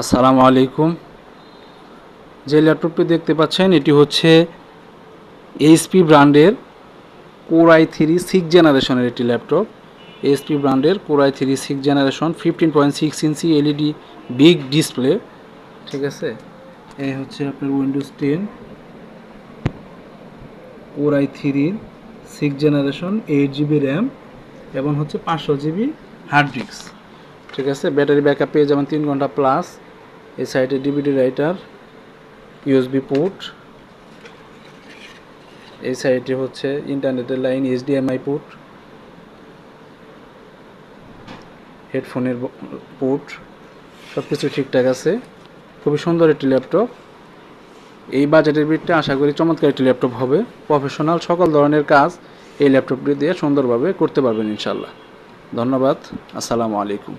আসসালামু আলাইকুম। যে ল্যাপটপটি দেখতে পাচ্ছেন, এটি হচ্ছে এইচপি ব্র্যান্ডের কোরাই থ্রি সিক্স জেনারেশনের একটি ল্যাপটপ। এইচপি ব্র্যান্ডের core i three six generation fifteen point six inch LED big display ঠিক আছে? এই হচ্ছে আপনার উইন্ডোজ টেন কোরাই থ্রির six generation eight GB RAM এবং হচ্ছে পাঁচশো জিবি হার্ড ডিস্ক ঠিক আছে? ব্যাটারি ব্যাকআপ পেয়ে যাবেন তিন ঘণ্টা প্লাস এই সাইডে ডিভিডি রাইটার ইউএসবি পোর্ট এই সাইডে হচ্ছে ইন্টারনেটের লাইন এইচডিএমআই পোর্ট হেডফোনের পোর্ট সব কিছু ঠিকঠাক আছে। খুবই সুন্দর একটি ল্যাপটপ এই বাজেটের বিটটা আশা করি চমৎকার একটি ল্যাপটপ হবে। প্রফেশনাল সকল ধরনের কাজ এই ল্যাপটপটি দিয়ে সুন্দরভাবে করতে পারবেন ইনশাল্লাহ ধন্যবাদ। আসসালামু আলাইকুম।